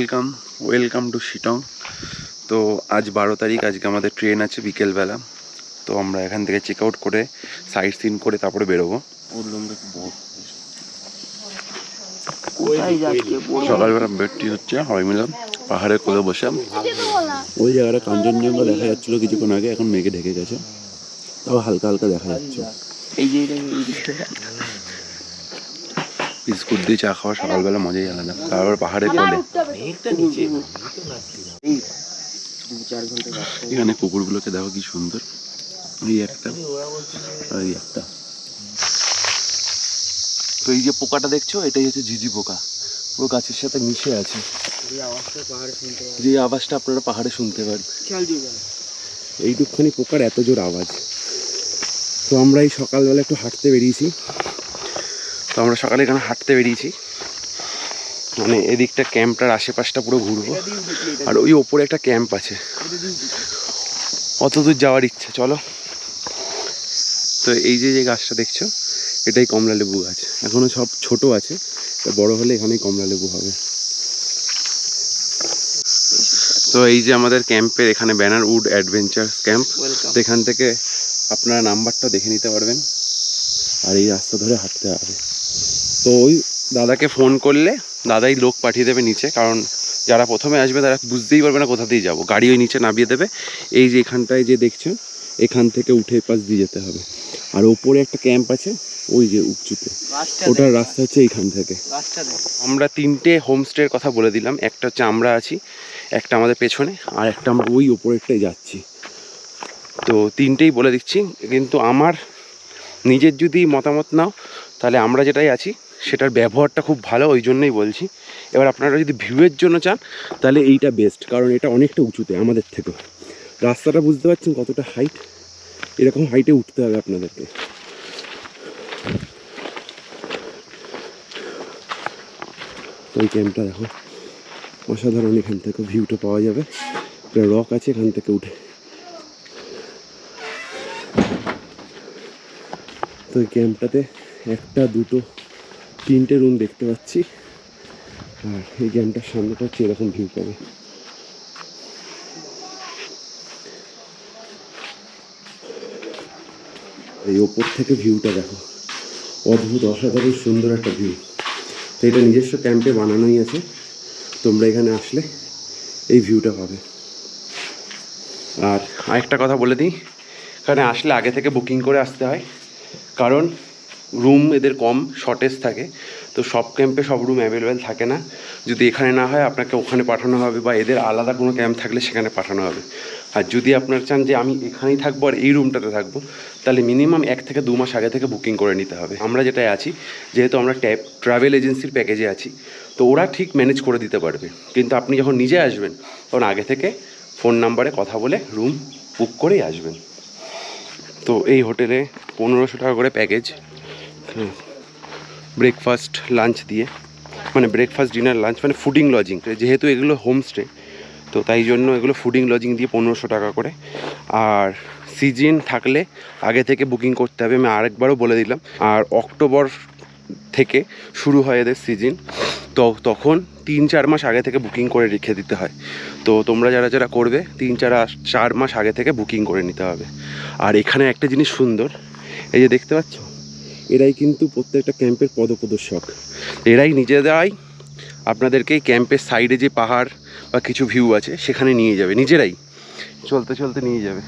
Welcome welcome to Sittong. তো আজ বারো তারিখ আজকে আমাদের ট্রেন আছে বিকেলবেলা। তো আমরা এখান থেকে চেক আউট করে সাইট সিন করে তারপরে বেরোবো। সকালবেলা বেডটি হচ্ছে সবাই মিলে পাহাড়ের কোলে বসে। ওই জায়গাটা কাঞ্চনজঙ্ঘা দেখা যাচ্ছিল কিছুক্ষণ আগে এখন মেঘে ঢেকে গেছে। তাও হালকা হালকা দেখা যাচ্ছে। এই যে। বিস্কুট দিয়ে চা খাওয়া সকালবেলা মজাই আলাদা। তারপর পাহাড়ের কোলে এখানে কুকুরগুলোকে দেখো কি সুন্দর। এই একটা আর এই একটা। তো এই যে পোকাটা দেখছ এটাই হচ্ছে ঝিঝি পোকা। পুরো গাছের সাথে মিশে আছে। এই আওয়াজটা পাহাড়ে শুনতে পাই যে আওয়াজটা আপনারা পাহাড়ে শুনতে পারেন। এইটুকখানি পোকার এত জোর আওয়াজ। তো আমরা এই সকালবেলা একটু হাঁটতে বেরিয়েছি। তো আমরা সকালে এখানে হাঁটতে বেরিয়েছি। মানে এদিকটা ক্যাম্পটার আশেপাশটা পুরো ঘুরবো। আর ওই ওপরে একটা ক্যাম্প আছে। অত দূর যাওয়ার ইচ্ছা চলো। তো এই যে যে গাছটা দেখছ এটাই কমলা লেবু গাছ। এখনও সব ছোট আছে তা বড় হলে এখানেই কমলা লেবু হবে। তো এই যে আমাদের ক্যাম্পের এখানে ব্যানার উড অ্যাডভেঞ্চার ক্যাম্প। এখান থেকে আপনারা নাম্বারটা দেখে নিতে পারবেন। আর এই রাস্তা ধরে হাঁটতে হবে। তো ওই দাদাকে ফোন করলে দাদাই লোক পাঠিয়ে দেবে নিচে কারণ যারা প্রথমে আসবে তারা বুঝতেই পারবে না কোথা দিয়ে যাব। গাড়ি ওই নিচে নামিয়ে দেবে। এই যে এখানটায় যে দেখছ এখান থেকে উঠে পাশ দিয়ে যেতে হবে। আর ওপরে একটা ক্যাম্প আছে ওই যে উঁচুতে ওটার রাস্তা হচ্ছে এইখান থেকে। আমরা তিনটে হোমস্টের কথা বলে দিলাম। একটা হচ্ছে আমরা আছি একটা আমাদের পেছনে আর একটা আমরা ওই ওপরেরটাই যাচ্ছি। তো তিনটেই বলে দিচ্ছি কিন্তু আমার নিজের যদি মতামত নাও তাহলে আমরা যেটাই আছি সেটার ব্যবহারটা খুব ভালো, ওই জন্যই বলছি। এবার আপনারা যদি ভিউয়ের জন্য চান, তাহলে এইটা বেস্ট কারণ এটা অনেকটা উঁচুতে, আমাদের থেকেও। রাস্তাটা বুঝতে পারছেন কতটা হাইট এরকম হাইটে উঠতে হবে আপনাদেরকে। তো এই ক্যাম্পটা দেখো। অসাধারণ, এখান থেকে ভিউটা পাওয়া যাবে। একটা রক আছে এখান থেকে উঠে। তো এই ক্যাম্পটাতে একটা, দুটো তিনটে রুম দেখতে পাচ্ছি। আর এই ক্যাম্পটার সামনেটা হচ্ছে এরকম ভিউ পাবে। এই ওপর থেকে ভিউটা দেখো। অদ্ভুত, অসাধারণ, সুন্দর একটা ভিউ তো এটা নিজস্ব ক্যাম্পে বানানোই আছে। তোমরা এখানে আসলে এই ভিউটা পাবে। আর আরেকটা কথা বলে দিই। এখানে আসলে আগে থেকে বুকিং করে আসতে হয়। কারণ রুম এদের কম শর্টেজ থাকে। তো সব ক্যাম্পে সব রুম অ্যাভেলেবেল থাকে না। যদি এখানে না হয়, আপনাকে ওখানে পাঠানো হবে বা এদের আলাদা কোনো ক্যাম্প থাকলে সেখানে পাঠানো হবে। আর যদি আপনার চান যে আমি এখানেই থাকব আর এই রুমটাতে থাকব, তাহলে মিনিমাম এক থেকে দু মাস আগে থেকে বুকিং করে নিতে হবে। আমরা যেটাই আছি, যেহেতু আমরা ট্যাব ট্রাভেল এজেন্সির প্যাকেজে আছি, তো ওরা ঠিক ম্যানেজ করে দিতে পারবে। কিন্তু আপনি যখন নিজে আসবেন, তখন আগে থেকে ফোন নাম্বারে কথা বলে রুম বুক করেই আসবেন। তো এই হোটেলে পনেরোশো টাকা করে প্যাকেজ ব্রেকফাস্ট লাঞ্চ দিয়ে। মানে ব্রেকফাস্ট ডিনার লাঞ্চ মানে ফুডিং লজিং যেহেতু এগুলো হোমস্টে তো তাই জন্য এগুলো ফুডিং লজিং দিয়ে পনেরোশো টাকা করে। আর সিজন থাকলে আগে থেকে বুকিং করতে হবে। আমি আরেকবারও বলে দিলাম। আর অক্টোবর থেকে শুরু হয় এদের সিজন তো তখন তিন চার মাস আগে থেকে বুকিং করে রেখে দিতে হয়। তো তোমরা যারা যারা করবে, তিন চার চার মাস আগে থেকে বুকিং করে নিতে হবে। আর এখানে একটা জিনিস সুন্দর, এই যে দেখতে পাচ্ছ? এরাই কিন্তু প্রত্যেকটা ক্যাম্পের পদপ্রদর্শক। এরাই নিজেরাই আপনাদেরকে ক্যাম্পের সাইডে যে পাহাড় বা কিছু ভিউ আছে, সেখানে নিয়ে যাবে। নিজেরাই। চলতে চলতে নিয়ে যাবে।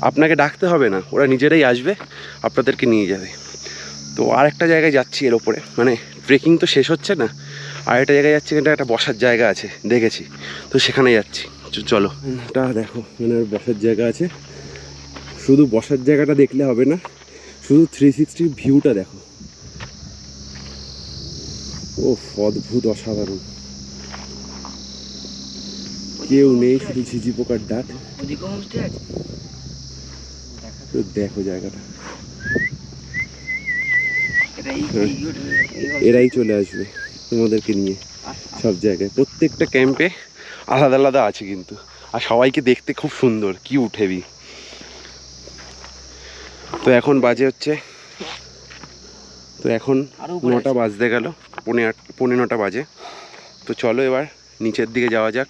আপনাকে ডাকতে হবে না। ওরা নিজেরাই আসবে, আপনাদেরকে নিয়ে যাবে। তো আর একটা জায়গায় যাচ্ছি এর ওপরে। মানে ট্রেকিং তো শেষ হচ্ছে না। আর একটা জায়গায় যাচ্ছি এখানটা একটা বসার জায়গা আছে, দেখেছি। তো সেখানে যাচ্ছি। চলো। এটা দেখো মানে বসার জায়গা আছে। শুধু বসার জায়গাটা দেখলে হবে না। শুধু থ্রি সিক্সটি ভিউটা দেখো। ও অদ্ভুত অসাধারণ। কেউ নেই শুধু ঝিঝি পোকার ডাক। দেখো জায়গাটা। হ্যাঁ। এরাই চলে আসবে তোমাদেরকে নিয়ে আচ্ছা, সব জায়গায়। প্রত্যেকটা ক্যাম্পে আলাদা আলাদা আছে কিন্তু। আর সবাইকে দেখতে খুব সুন্দর কি উঠেবি তো এখন বাজে হচ্ছে তো এখন নটা বাজতে গেল পৌনে আট পৌনে নটা বাজে। তো চলো এবার নিচের দিকে যাওয়া যাক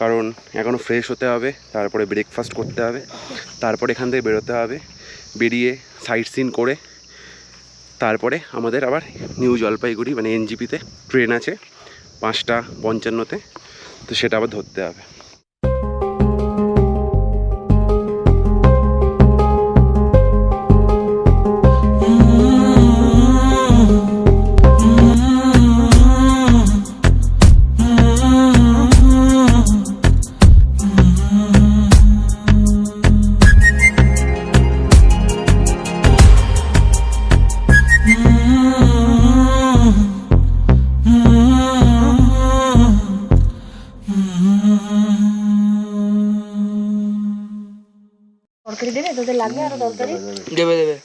কারণ এখনও ফ্রেশ হতে হবে তারপরে ব্রেকফাস্ট করতে হবে তারপরে এখান থেকে বেরোতে হবে বেরিয়ে সাইট সিন করে তারপরে আমাদের আবার নিউ জলপাইগুড়ি মানে এনজিপিতে ট্রেন আছে পাঁচটা পঞ্চান্নতে তো সেটা আবার ধরতে হবে। তরকারি দেবে তোদের লাগবে আরও তরকারি দেবে দেবে।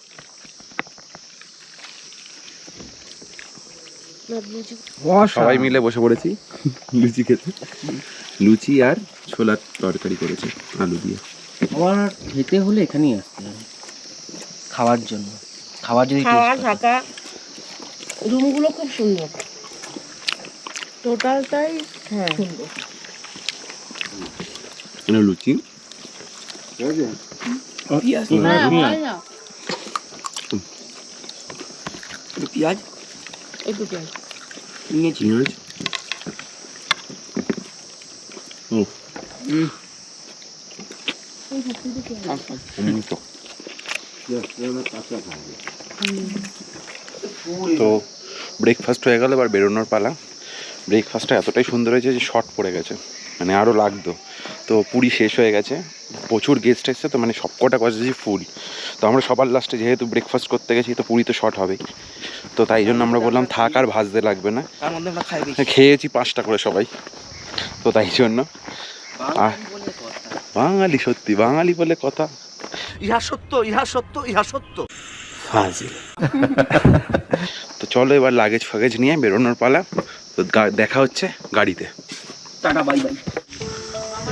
সবাই মিলে বসে পড়েছি। লুচি খেতে। লুচি আর ছোলার তরকারি করেছে আলু দিয়ে। আমার খেতে হলে এখানেই আসতে হবে। খাওয়ার জন্য। খাওয়ার যদি খাওয়া থাকা রুমগুলো খুব সুন্দর। টোটালটাই হ্যাঁ। সুন্দর। লুচি। পেঁয়াজ একটু পেঁয়াজ একটু পেঁয়াজ নিয়েছি ও হুম। তো ব্রেকফাস্ট হয়ে গেল এবার বেরোনোর পালা। ব্রেকফাস্টটা এতটাই সুন্দর হয়েছে যে শর্ট পড়ে গেছে। মানে আরও লাগতো। তো পুরি শেষ হয়ে গেছে। প্রচুর গেস্ট এসছে তো মানে সবকটা কষেছি ফুল তো আমরা সবার লাস্টে যেহেতু ব্রেকফাস্ট করতে গেছি তো পুরি তো শর্ট হবেই। তো তাই জন্য আমরা বললাম থাক আর ভাজতে লাগবে না। খেয়েছি পাঁচটা করে সবাই। তো তাই জন্য। বাঙালি সত্যি বাঙালি বলে কথা। ইহা সত্য ইহা সত্য ইহা সত্য। ফাজিল। তো চলো এবার লাগেজ ফাগেজ নিয়ে বেরোনোর পালা। তো দেখা হচ্ছে গাড়িতে। টাটা বাই বাই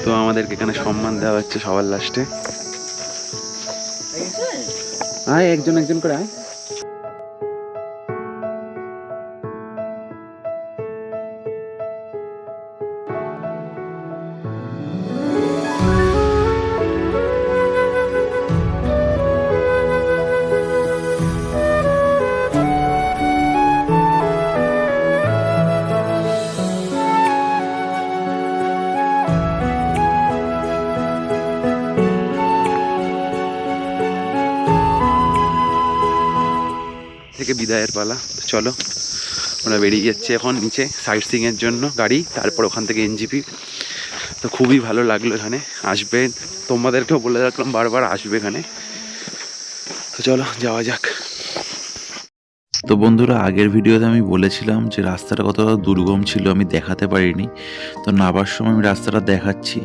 তো আমাদেরকে এখানে সম্মান দেওয়া হচ্ছে সবার লাস্টে। আয় একজন একজন করে আয়। বিদায়ের পালা। তো চলো ওরা বেরিয়ে যাচ্ছে এখন নিচে সাইট সিংয়ের জন্য গাড়ি, তারপর ওখান থেকে এনজিপি তো খুবই ভালো লাগল এখানে আসবেন তোমাদেরকেও বলে রাখলাম বারবার আসবে এখানে। তো চলো, যাওয়া যাক। তো বন্ধুরা, আগের ভিডিওতে আমি বলেছিলাম যে রাস্তাটা কতটা দুর্গম ছিল, আমি দেখাতে পারিনি। তো নাবার সময় আমি রাস্তাটা দেখাচ্ছি।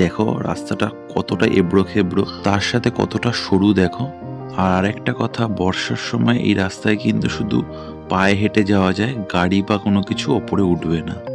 দেখো, রাস্তাটা কতটা এবড়ো খেবড়ো তার সাথে কতটা সরু, দেখো। আর আরেকটা কথা, বর্ষার সময় এই রাস্তায় কিন্তু শুধু পায়ে হেঁটে যাওয়া যায়, গাড়ি বা কোনো কিছু ওপরে উঠবে না।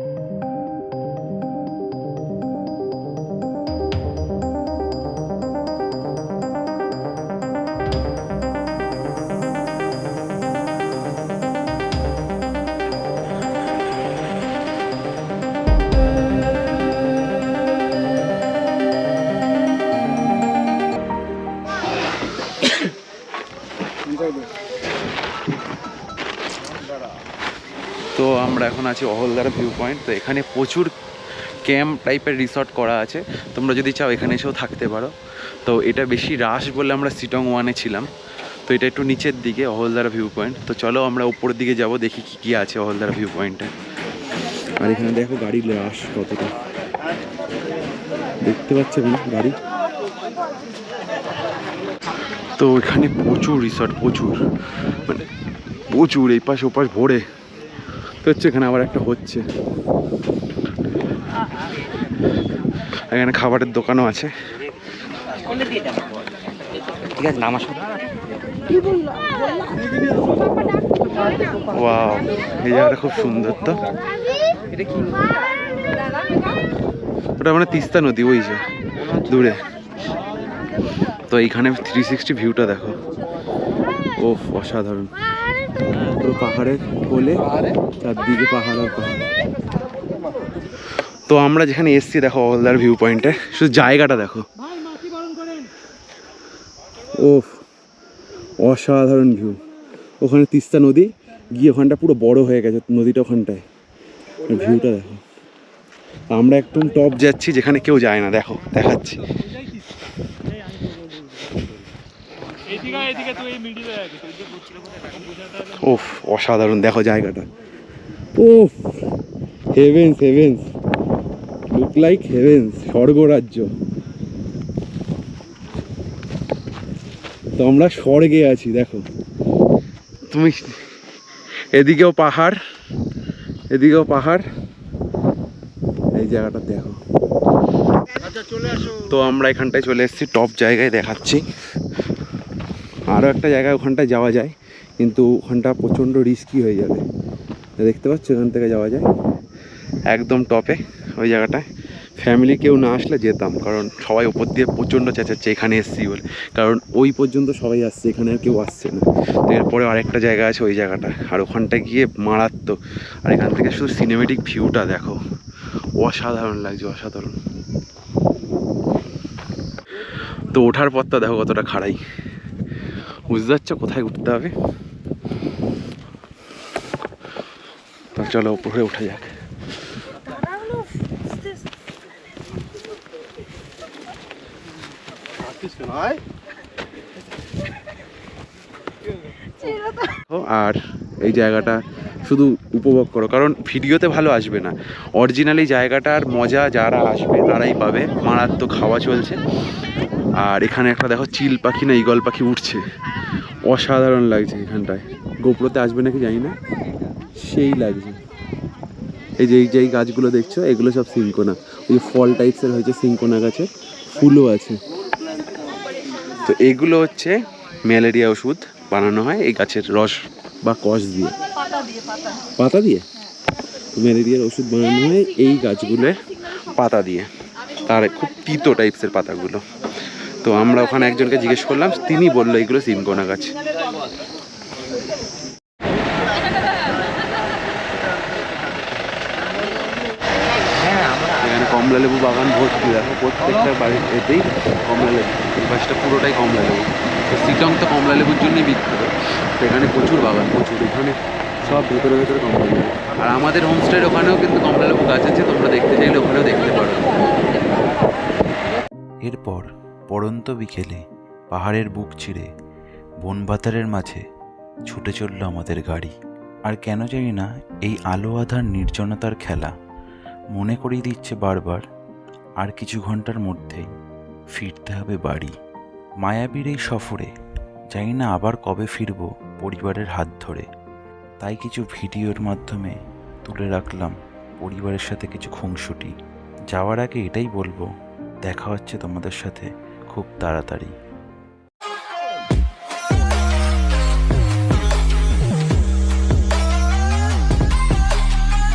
আমরা এখন আছি অহলদার ভিউ পয়েন্ট তো এখানে প্রচুর ক্যাম্প টাইপের রিসর্ট করা আছে। তোমরা যদি চাও এখানে এসেও থাকতে পারো। তো এটা বেশি রাশ বলে আমরা সিটং ওয়ানে ছিলাম। তো এটা একটু নিচের দিকে, অহলদার ভিউ পয়েন্ট তো চলো আমরা উপরের দিকে যাব, দেখি কি কি আছে অহলদার ভিউ পয়েন্টে আর এখানে দেখো গাড়ির রাশ কতটা। দেখতে পাচ্ছ গাড়ি? তো এখানে প্রচুর রিসর্ট প্রচুর। মানে প্রচুর, এই পাশ ওপাশ ভরে। তো হচ্ছে এখানে আবার একটা হচ্ছে। এখানে খাবারের দোকানও আছে। ঠিক আছে নামা শুরু ওয়াও এই জায়গাটা খুব সুন্দর তো। ওটা মানে তিস্তা নদী ওই যে দূরে। তো এইখানে থ্রি সিক্সটি ভিউটা দেখো। ও অসাধারণ। পুরো পাহাড়ের কোলে চারদিকে পাহাড় আর পাহাড়। তো আমরা যেখানে এসছি দেখো হলদার ভিউ পয়েন্টে শুধু জায়গাটা দেখো। ও অসাধারণ ভিউ ওখানে তিস্তা নদী গিয়ে ওখানটা পুরো বড় হয়ে গেছে নদীটা ওখানটায়। ভিউটা দেখো। আমরা একদম টপ যাচ্ছি যেখানে কেউ যায় না। দেখো দেখাচ্ছি। ওফ অসাধারণ দেখো জায়গাটা। ও heavens heavens look like heavens স্বর্গরাজ্য। তো আমরা স্বর্গে আছি দেখো। তুমি এদিকেও পাহাড় এদিকেও পাহাড়। এই জায়গাটা দেখো। তো আমরা এখানটায় চলে এসেছি টপ জায়গায় দেখাচ্ছি। আরও একটা জায়গায় ওখানটায় যাওয়া যায়, কিন্তু ওখানটা প্রচণ্ড রিস্কি হয়ে যাবে। দেখতে পাচ্ছ ওখান থেকে যাওয়া যায়? একদম টপে ওই জায়গাটায়। ফ্যামিলি কেউ না আসলে যেতাম, কারণ সবাই ওপর দিয়ে প্রচণ্ড চেঁচাচ্ছে, এখানে এসছি বলে। কারণ ওই পর্যন্ত সবাই আসছে, এখানে আর কেউ আসছে না। তো এরপরে আরেকটা জায়গা আছে ওই জায়গাটা, আর ওখানটায় গিয়ে মারাত্মক। আর এখান থেকে শুধু সিনেমেটিক ভিউটা দেখো। অসাধারণ লাগছে, অসাধারণ। তো ওঠার পথটা দেখো কতটা খাড়াই। বুঝতে পারছ? কোথায় উঠতে হবে? তো চলো উপরে উঠে যাক। আর এই জায়গাটা শুধু উপভোগ করো কারণ ভিডিওতে ভালো আসবে না। অরিজিনালি জায়গাটার মজা যারা আসবে তারাই পাবে। মারাত্মক খাওয়া চলছে। আর এখানে একটা দেখো চিল পাখি না ইগল পাখি উঠছে। অসাধারণ লাগছে এখানটায়। গোপ্রোতে আসবে নাকি জানি না? সেই লাগছে। এই যে এই যে গাছগুলো দেখছ এগুলো সব সিঙ্কোনা ওই ফল টাইপসের হয়েছে সিঙ্কোনা গাছের ফুলও আছে। তো এগুলো হচ্ছে ম্যালেরিয়া ওষুধ বানানো হয় এই গাছের রস বা কষ দিয়ে। পাতা দিয়ে ম্যালেরিয়ার ওষুধ বানানো হয় এই গাছগুলোর পাতা দিয়ে। তার খুব তিতো টাইপসের পাতাগুলো। তো আমরা ওখানে একজনকে জিজ্ঞেস করলাম, তিনি বলল, এগুলো সিমকোনা গাছ। কমলা লেবু বাগান ভর্তি, দেখো প্রত্যেকটা বাড়ির এতেই কমলা লেবু পাশটা পুরোটাই কমলা লেবু। সিটং তো কমলা লেবুর জন্যই বিখ্যাত তো এখানে প্রচুর বাগান, প্রচুর, এখানে সব ভেতরে ভেতরে কমলা লেবু। আর আমাদের হোমস্টের ওখানেও কিন্তু কমলা লেবু গাছ আছে, তোমরা দেখতে চাইলে ওখানেও দেখতে পারো। এরপর পড়ন্ত বিকেলে পাহাড়ের বুক চিরে, বনবাতারের মাঝে ছুটে চলল আমাদের গাড়ি। আর কেন জানি না এই আলো আধার নির্জনতার খেলা মনে করিয়ে দিচ্ছে বারবার, আর কিছু ঘণ্টার মধ্যেই ফিরতে হবে বাড়ি। মায়াবীর এই সফরে জানি না আবার কবে ফিরব পরিবারের হাত ধরে। তাই কিছু ভিডিওর মাধ্যমে তুলে রাখলাম পরিবারের সাথে কিছু খুংসুটি যাওয়ার আগে এটাই বলব, দেখা হচ্ছে তোমাদের সাথে খুব তাড়াতাড়ি।